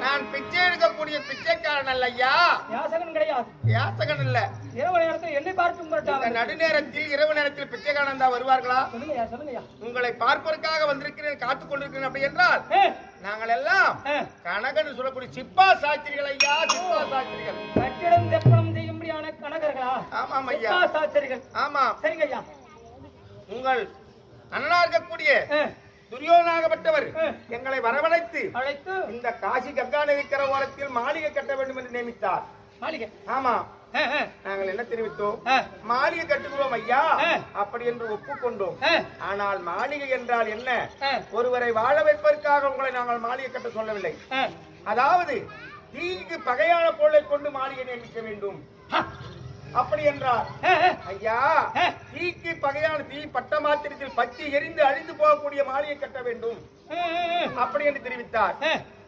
நான் பிச்சை எடுக்கக்கூடிய பிச்சைக்காரன் அல்ல ஐயா யாசகன் கிடையாது. யாசகன் இல்ல இரவு நேரத்தில் என்னை பார்த்து உங்கள் நடுநேரத்தில் இரவு நேரத்தில் பிச்சைக்காரன் தான் வருவார்களா? உங்களை பார்ப்பதற்காக வந்திருக்கிறேன் காத்து கொண்டிருக்கிறேன் அப்படி என்றால் நாங்கள் எல்லாம் கனகன் சொல்லக்கூடிய சிப்பா சாஸ்திரிகள் ஐயா சிப்பா சாஸ்திரிகள் கட்டிடம் தெப்பனம் செய்யும்படியான கனகர்களா? ஆமாம் ஐயா. சாஸ்திரிகள் ஆமாம். சரிங்க ஐயா உங்கள் அண்ணனா இருக்கக்கூடிய ஏ, எங்களை வரவழைத்து அழைத்து இந்த காசி கங்கா நதிக்கர ஓரத்தில் மாளிகை கட்ட வேண்டும் என்று நியமித்தார். மாளிகை? ஆமா. நாங்கள் என்ன தெரிவித்தோம்? மாளிகை கட்டுகிறோம் ஐயா. அப்படி என்று ஒப்புக்கொண்டோம். ஆனால் மாளிகை என்றால் என்ன? ஒருவரை வாழ வைப்பதற்காக உங்களை நாங்கள் மாளிகை கட்ட சொல்லவில்லை. அதாவது தீங்கு பகையான பொருளை கொண்டு மாளிகை நியமிக்க வேண்டும். அப்படி என்றார் ஐயா. தீக்கு பகையான தீ பட்ட மாத்திரத்தில் பத்தி எரிந்து அழிந்து போகக்கூடிய மாளிகை கட்ட வேண்டும். அப்படி என்று தெரிவித்தார்.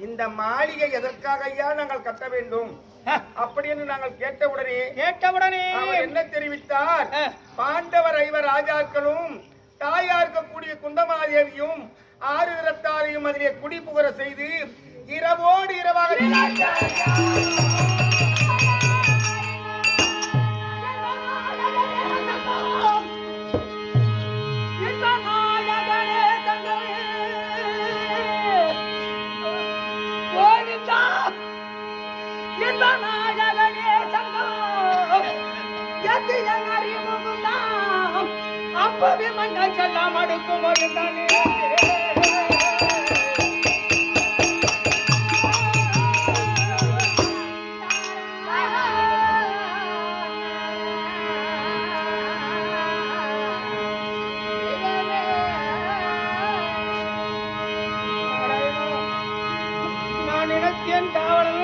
இந்த மாளிகை எதற்காக ஐயா நாங்கள் கட்ட வேண்டும். அப்படி என்று நாங்கள் கேட்டவுடனே கேட்டவுடனே. அவர் என்ன தெரிவித்தார்? பாண்டவர் ஐவர் ராஜாக்களும் தாயா இருக்கக்கூடிய குந்தமாதேவியும் ஆறு விரத்தாரையும் அதிலே குடி புகர செய்து இரவோடு இரவாக மண்ணை செல்லாம்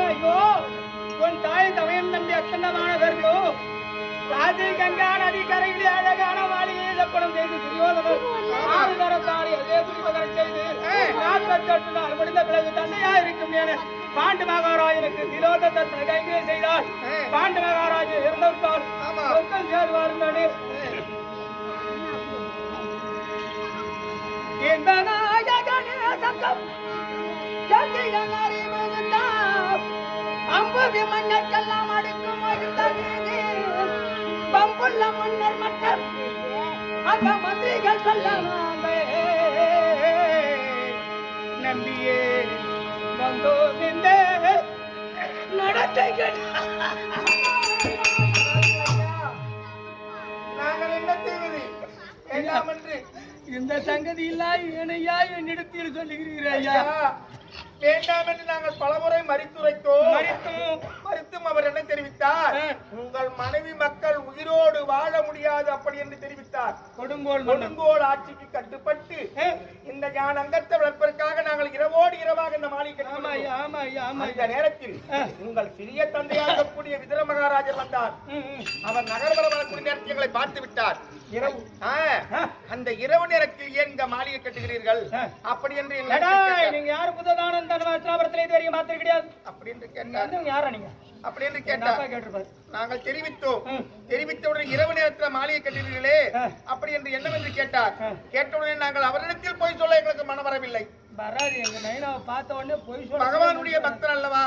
ஐயோ உன் தாய் தமையன் தம்பி கங்கா நதி கரையிலே அழகான தப்பணம் செய்து துரியோதனர் அதே துரியோதனை செய்து நாற்பத்தெட்டு நாள் முடிந்த பிறகு தந்தையா இருக்கும் என பாண்டு மகாராஜனுக்கு திலோதத்தை கைகே செய்தார். பாண்டு மகாராஜ் இறந்தவிட்டால் ஆமா. சொற்கள் சேருவார்கள் இந்த நாயகனே சங்கம் அம்புவி மன்னர்க்கெல்லாம் அடுக்கும் பம்புள்ள மன்னர் மட்டும் அந்த மந்திரிகள் சொல்லாமே நம்பியே வந்தோம் இந்த நடத்தைகள். நாங்கள் என்ன செய்வது? என்று இந்த சங்கதி இல்லா இணையா என்னிடத்தில் சொல்லுகிறீர் ஐயா? ஐயா, வேண்டாம் என்று நாங்கள் பலமுறை மறித்துரைத்தோம். மறித்தும். அவர் என்ன தெரிவித்தார். உங்கள் மனைவி மக்கள் உயிரோடு வாழ முடியாது அப்படி என்று தெரிவித்தார். கொடுங்கோல் கொடுங்கோல் ஆட்சிக்கு கட்டுப்பட்டு இந்த ஞான அங்கத்தை வளர்ப்பதற்காக நாங்கள் இரவோடு இரவாக இந்த மாளிகை அந்த நேரத்தில். உங்கள் சிறிய தந்தையாக இருக்கக்கூடிய விதிர மகாராஜர் வந்தார். அவர் நகர்வர வரக்கூடிய நேரத்தில் எங்களை பார்த்து விட்டார் இரவு. அந்த இரவு நேரத்தில் ஏன் இந்த மாளிகை கட்டுகிறீர்கள். அப்படி என்று. நீங்க யாரு புததானந்த அனுபவத்தினாபுரத்துல இது வரைக்கும் பார்த்தது கிடையாது அப்படி என்று வந்து யாரா நீங்க அப்படி என்று கேட்டிருப்பாரு நாங்கள் தெரிவித்தோம். தெரிவித்தவுடன் இரவு நேரத்தில் மாளிகை கட்டுகிறீர்களே. அப்படி என்று என்னவென்று கேட்டார். கேட்டவுடனே நாங்கள் அவரிடத்தில் போய் சொல்ல எங்களுக்கு மனம் வரவில்லை வராது எங்க நைனாவை பார்த்த உடனே பொய் சொல்ல பகவானுடைய பக்தர் அல்லவா.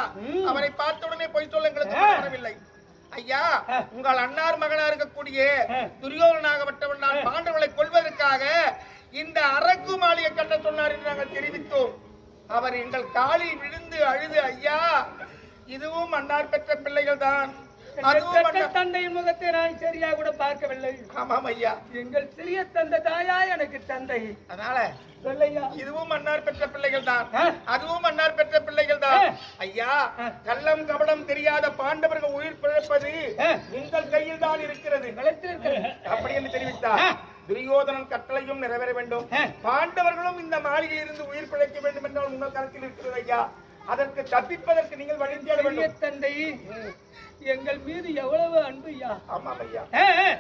அவரை பார்த்த உடனே போய் சொல்ல எங்களுக்கு. மனம் வரவில்லை ஐயா. உங்கள் அன்னார் மகனா இருக்கக்கூடிய ஆ. துரியோதனாகப்பட்டவன் நான். பாண்டவர்களை கொள்வதற்காக இந்த அரக்கு மாளிகை கட்ட சொன்னார் என்று நாங்கள் தெரிவித்தோம் அவர் எங்கள் காலில் விழுந்து அழுது ஐயா இதுவும் அன்னார் பெற்ற பிள்ளைகள் தான் தந்தையின் முகத்தை நான் சரியா கூட பார்க்கவில்லை ஆமாம் ஐயா எங்கள் சிறிய தந்தை தாயா எனக்கு தந்தை அதனால இதுவும் மன்னார் பெற்ற பிள்ளைகள் தான். அதுவும் மன்னார் பெற்ற பிள்ளைகள் தான். ஐயா. கள்ளம் கபடம் தெரியாத பாண்டவர்கள் உயிர் பிழைப்பது. உங்கள் கையில் தான் இருக்கிறது அப்படி என்று தெரிவித்தார். துரியோதனன் கட்டளையும் நிறைவேற வேண்டும். பாண்டவர்களும் இந்த மாளிகையில் இருந்து உயிர் பிழைக்க வேண்டும் என்றால் உங்கள் கருத்தில் இருக்கிறது ஐயா அதற்கு தப்பிப்பதற்கு நீங்கள் வழி தேட வேண்டும் தந்தை. எங்கள் மீது எவ்வளவு அன்பு ஐயா ஐயா.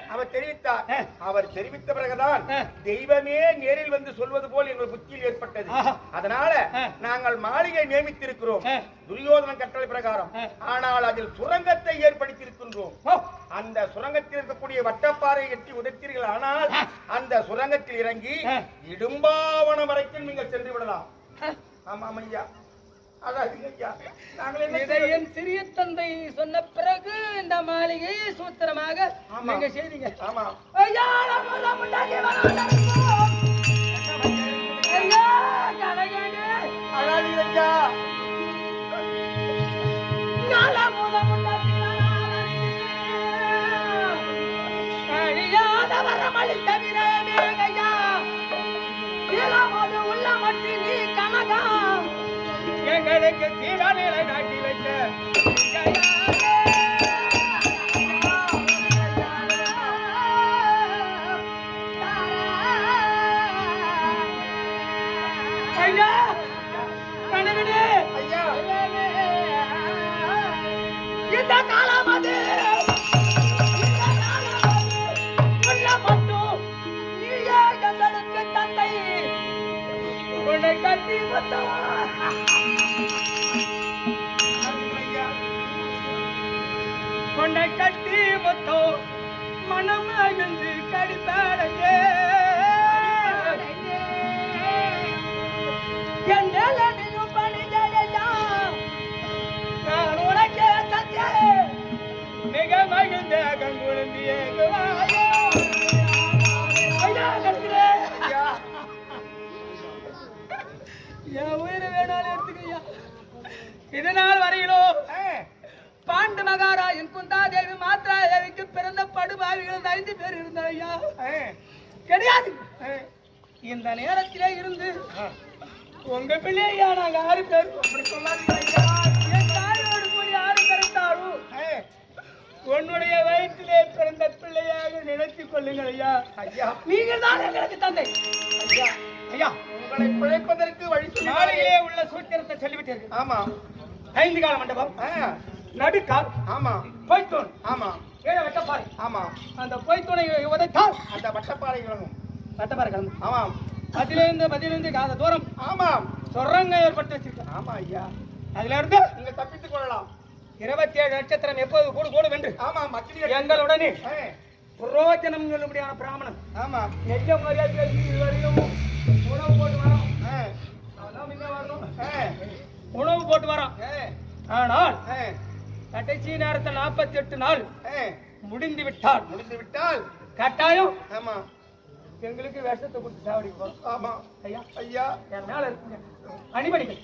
அவர் தெரிவித்தார். அவர் தெரிவித்த பிறகுதான். தெய்வமே நேரில் வந்து சொல்வது போல் எங்கள் புத்தியில் ஏற்பட்டது. அதனால. நாங்கள் மாளிகை நியமித்திருக்கிறோம். துரியோதன கட்டளை பிரகாரம். ஆனால் அதில் சுரங்கத்தை ஏற்படுத்தி இருக்கின்றோம் ஓ, அந்த சுரங்கத்தில் இருக்கக்கூடிய வட்டப்பாறை எட்டி உதைத்தீர்கள் ஆனால் அந்த சுரங்கத்தில் இறங்கி. இடும்பாவனம் வரைக்கும் நீங்கள் சென்று விடலாம் ஆ. ஆமாம் ஐயா என் சிறிய தந்தை சொன்ன பிறகு இந்த மாளிகையை சூத்திரமாக. நீங்க செய்தீங்க. ஆமா. எங்களுக்கு சீரநிலை காட்டி வைக்க. ஐயா! கனகனே உன்னை மனம் அகந்து கடிப்பாடையே என் மிக மகிழ்ந்த கண்குழந்தையே என் உயிரை வேணாலும் எடுத்துக்கையா நாள் வரையிலும் ஏ, பாண்டு மகாராஜன் குந்தா தேவி மாத்ரா தேவிக்கு பிறந்த படுபாவிகள் ஐந்து பேர் இருந்தார் ஐயா கிடையாது. இந்த நேரத்திலே இருந்து உங்க பிள்ளையா நாங்க ஆறு பேர்? அப்படி சொல்லாதீங்க ஐயா. என் தாயோடு கூடி ஆறு பிறந்தாலும் உன்னுடைய வயிற்றிலே பிறந்த பிள்ளையாக நினைத்துக் கொள்ளுங்கள் ஐயா. ஐயா. நீங்கள் தான் எங்களுக்கு தந்தை. ஐயா. ஐயா. உங்களை பிழைப்பதற்கு வழி நாளையே உள்ள சூத்திரத்தை சொல்லிவிட்டீர்கள். ஆமா. ஐந்து கால மண்டபம். ஆ, நடுக்கால் ஆமா. பொய்த்தோன் ஆமா. கீழே வெட்டப்பாறை. ஆமா. அந்த பொய்த்தோனை உதைத்தால் அந்த வட்டப்பாறை கிழங்கும் வெட்டப்பாறை கிளம்பு ஆமாம் அதிலிருந்து பதிலிருந்து காத தூரம். ஆமாம் சொரங்க ஏற்பட்டு வச்சிருக்கேன் ஆமா ஐயா. அதுல இருந்து நீங்க தப்பித்துக் கொள்ளலாம். இருபத்தி ஏழு நட்சத்திரம் எப்போது கூடு கூடும் என்று ஆமாம் மக்கள் எங்களுடனே. புரோஜனம் சொல்லும்படியான பிராமணன். ஆமா. நெய்ய மரியாதை இதுவரையும் உணவு போட்டு வரோம். உணவு போட்டு வரோம் ஆனால் கடைசி நேரத்தில் நாற்பத்தி எட்டு நாள். முடிந்து விட்டால் முடிந்து விட்டால் கட்டாயம். ஆமா. எங்களுக்கு விஷத்தை கொடுத்து சாவடிக்கு போறோம் ஆமா. ஐயா. ஐயா. என் மேல இருக்குங்க. அணிபடிகள்.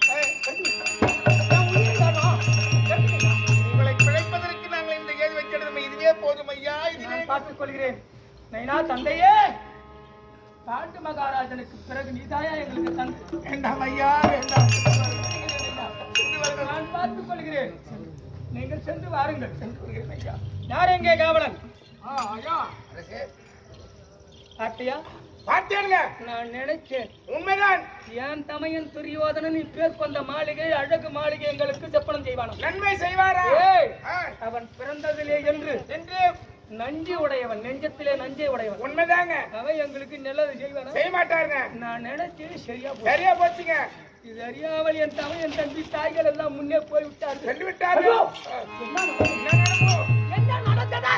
உங்களை பிழைப்பதற்கு நாங்கள் இந்த ஏது வைக்கிறது இதுவே போதும் ஐயா. இதுவே பார்த்துக் கொள்கிறேன் நைனா தந்தையே. பாண்டு மகாராஜனுக்கு பிறகு நீதாயா எங்களுக்கு தந்தை வேண்டாம் ஐயா வேண்டாம். நான் பார்த்துக் கொள்கிறேன் நீங்கள் சென்று வாருங்கள். சென்று வருகிறேன் ஐயா. யார் எங்கே காவலன்? ஆ, ஐயா. அரசே. பாட்டியா பார்த்தேனுங்க நான் நினைச்சேன். உண்மைதான். என் தமையன் துரியோதனன் இப்பேர் கொண்ட மாளிகை அழகு மாளிகை எங்களுக்கு செப்பனம் செய்வானோ? நன்மை செய்வாரா? அவன் பிறந்ததிலே என்று என்று நஞ்சு உடையவன் நெஞ்சத்திலே நஞ்சை உடையவன். உண்மைதாங்க. அவன் எங்களுக்கு நல்லது செய்வானா? செய்ய மாட்டாருங்க நான் நினைச்சது சரியா போச்சு. சரியா போச்சுங்க. இது அறியாமல் என் தமை என் தம்பி தாய்கள் எல்லாம் முன்னே போய் விட்டார்கள் சென்று விட்டாரு என்ன நடந்ததா?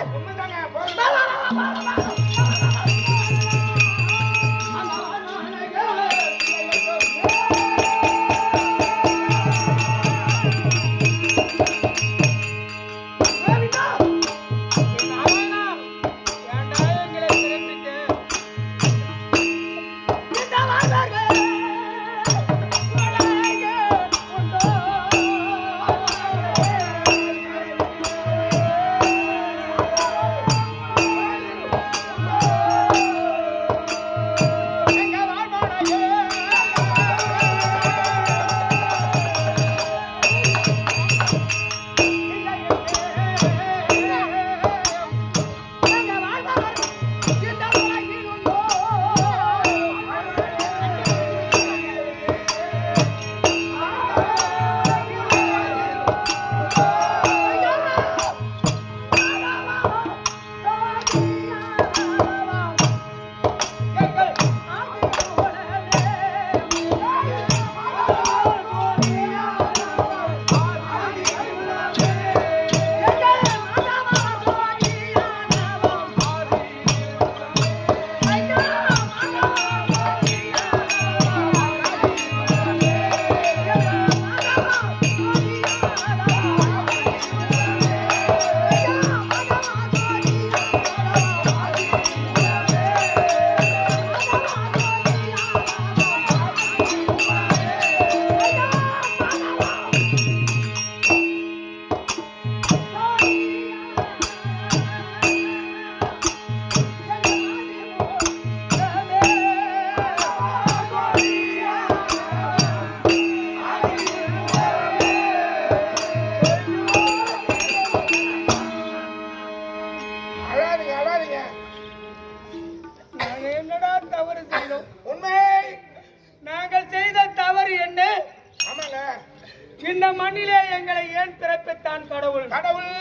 நான் கடவுள். கடவுள்.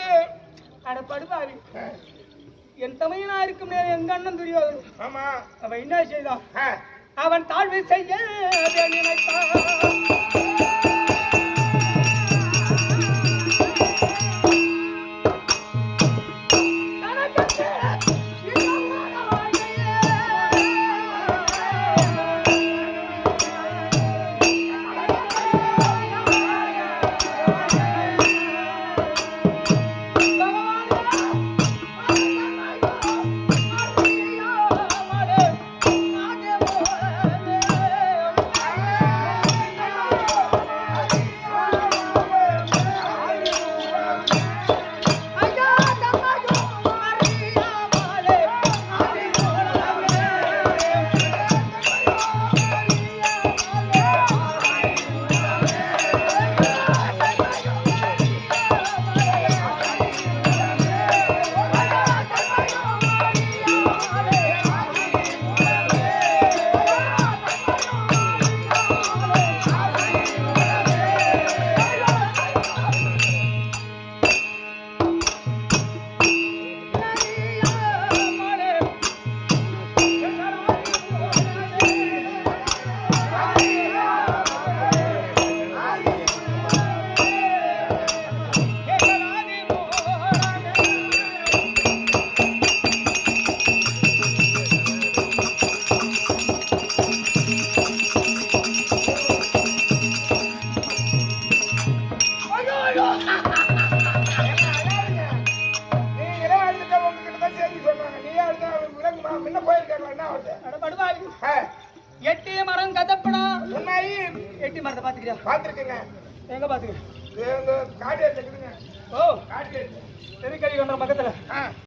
அடப்படுவாரு என் தமையனா இருக்கும் நேரம் எங்க அண்ணன் துரியோதன் ஆமா. அவன் என்ன செய்தான் அவன் தாழ்வு செய்ய நினைத்தான்